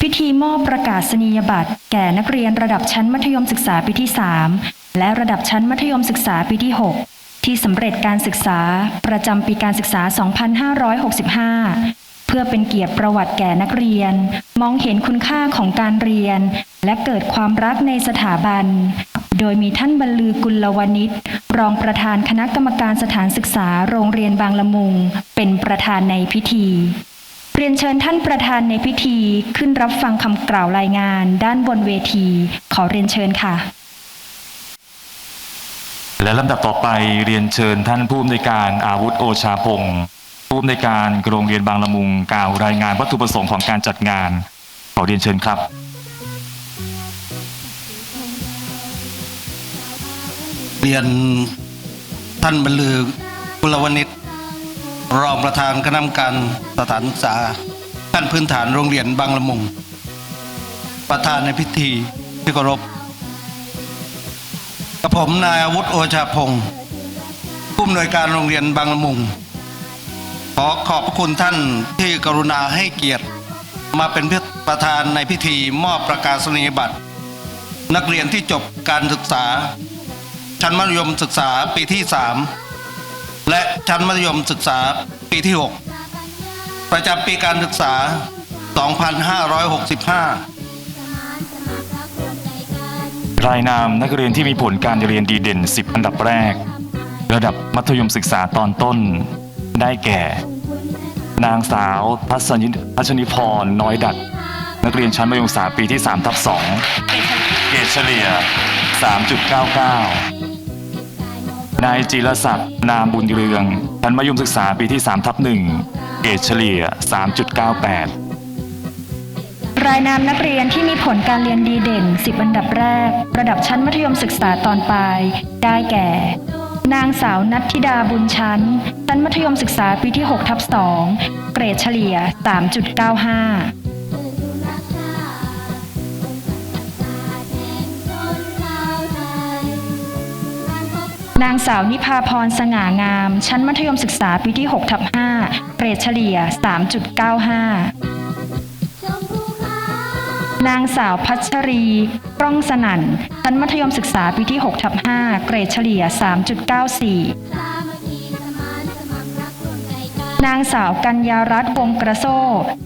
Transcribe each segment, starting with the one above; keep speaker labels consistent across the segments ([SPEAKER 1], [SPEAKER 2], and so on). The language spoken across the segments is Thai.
[SPEAKER 1] พิธีมอบประกาศนียบัตร แก่นักเรียนระดับชั้นมัธยมศึกษาปีที่ 3 และระดับชั้นมัธยมศึกษาปีที่ 6 ที่สำเร็จการศึกษาประจำปีการศึกษา 2565 เพื่อเป็นเกียรติประวัติแก่นักเรียน มองเห็นคุณค่าของการเรียน และเกิดความรักในสถาบัน โดยมีท่านบรรลือกุลวณิชรองประธานคณะกรรมการสถานศึกษาโรงเรียนบางละมุง เป็นประธานในพิธี เรียนเชิญท่านประธานในพิธีขึ้นรับฟังคำกล่าวรายงานด้านบนเวที ขอเรียนเชิญค่ะ
[SPEAKER 2] และลำดับต่อไปเรียนเชิญท่านผู้อำนวยการอาวุธโอชาพงศ์ผู้อำนวยการโรงเรียนบางละมุงกล่าวรายงานวัตถุประสงค์ของการจัดงาน ขอเรียนเชิญครับ
[SPEAKER 3] เรียนท่านบรรลือกุลวณิช รองประธานคณะกรรมการสถานศึกษาขั้นพื้นฐานโรงเรียนบางละมุง ประธานในพิธีที่เคารพกับผมนายอาวุธโอชาพงศ์ผู้อำนวยการโรงเรียนบางละมุง ขอขอบพระคุณท่านที่กรุณาให้เกียรติ มาเป็นประธานในพิธีมอบประกาศนียบัตร นักเรียนที่จบการศึกษา ชั้นมัธยมศึกษาปีที่3 และชั้นมัธยมศึกษาปีที่ 6 ประจำปีการศึกษา 2565
[SPEAKER 2] รายนามนักเรียนที่มีผลการเรียนดีเด่น 10 อันดับแรก ระดับมัธยมศึกษาตอนต้น ได้แก่ นางสาวพัชนิพัชนิพร น้อยดัด นักเรียนชั้นมัธยมศึกษาปีที่ 3 ทับ 2 เกรดเฉลี่ย 3.99 นายจิรศักดิ์นามบุญเรืองชั้นมัธยมศึกษาปีที่3ทับ1เกรดเฉลี่ย 3.98
[SPEAKER 1] รายนามนักเรียนที่มีผลการเรียนดีเด่น 10 อันดับแรก ระดับชั้นมัธยมศึกษาตอนปลาย ได้แก่ นางสาวนัทธิดาบุญชั้น ชั้นมัธยมศึกษาปีที่6ทับ2เกรดเฉลี่ย 3.95างสาวนิพาพรสง่างาม ชั้นมัธยมศึกษาปีที่6ทับ5เกรดเฉลี่ย 3.95 นางสาวพัชรีกล้องสนั่น ชั้นมัธยมศึกษาปีที่6ทับ5เกรดเฉลี่ย 3.94 นางสาวกัญญารัตน์วงกระโซ่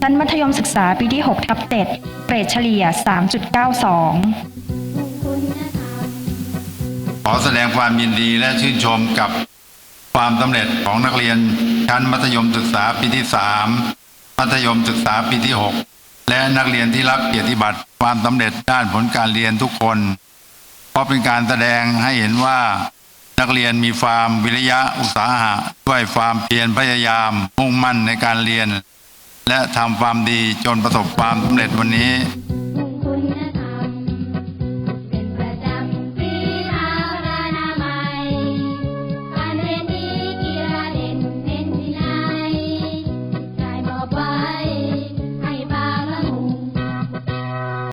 [SPEAKER 1] ชั้นมัธยมศึกษาปีที่6ทับ7เกรดเฉลี่ย 3.92
[SPEAKER 4] ขอแสดงความยินดีและชื่นชมกับความสำเร็จของนักเรียนชั้นมัธยมศึกษาปีที่3มัธยมศึกษาปีที่6และนักเรียนที่รับเกียรติบัตรความสำเร็จด้านผลการเรียนทุกคน เพราะเป็นการแสดงให้เห็นว่านักเรียนมีความวิริยะอุตสาหะด้วยความเพียรพยายามมุ่งมั่นในการเรียน และทำความดีจนประสบความสำเร็จวันนี้